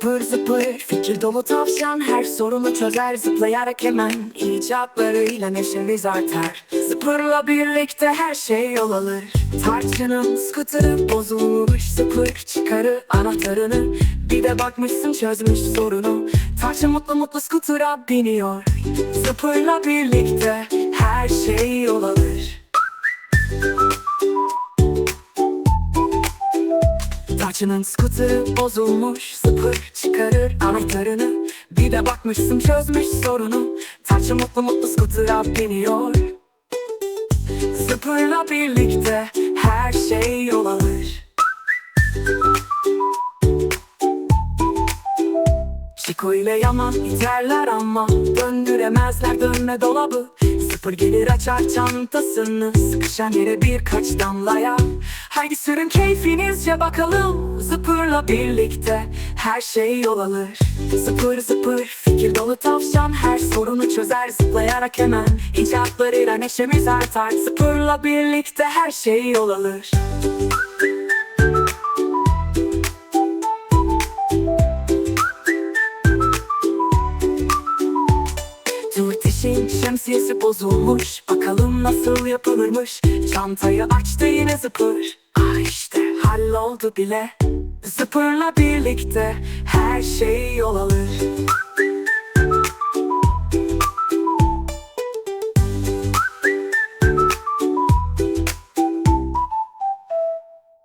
zıpır Fikir dolu tavşan. Her sorunu çözer Zıplayarak hemen icatlarıyla neşemiz artar. Zıpırla birlikte her şey yol alır. Tarçının skuteri bozulmuş Zıpır çıkarır anahtarını. Bir de bakmışsın çözmüş sorunu. Tarçın mutlu mutlu skutura biniyor. Zıpırla birlikte her şey yol alır Tarçının skuteri bozulmuş Sıfır çıkarır anahtarını. Bir de bakmışsın çözmüş sorunu. Tarçın mutlu mutlu skutura biniyor. Sıfırla birlikte her şey yol alır. Çiko ile yaman iterler ama Döndüremezler dönme dolabı. Sıfır gelir açar çantasını Sıkışan yere birkaç damlaya Haydi sürün keyfinizce bakalım. Zıpırla birlikte her şey yol alır. Zıpır zıpır fikir dolu tavşan Her sorunu çözer zıplayarak hemen. İcatlarıyla neşemiz artar Zıpırla birlikte her şey yol alır. Turtişin şemsiyesi bozulmuş Bakalım nasıl yapılırmış. Çantayı açtı yine zıpır Ah işte halloldu bile. Zıpırla birlikte her şey yol alır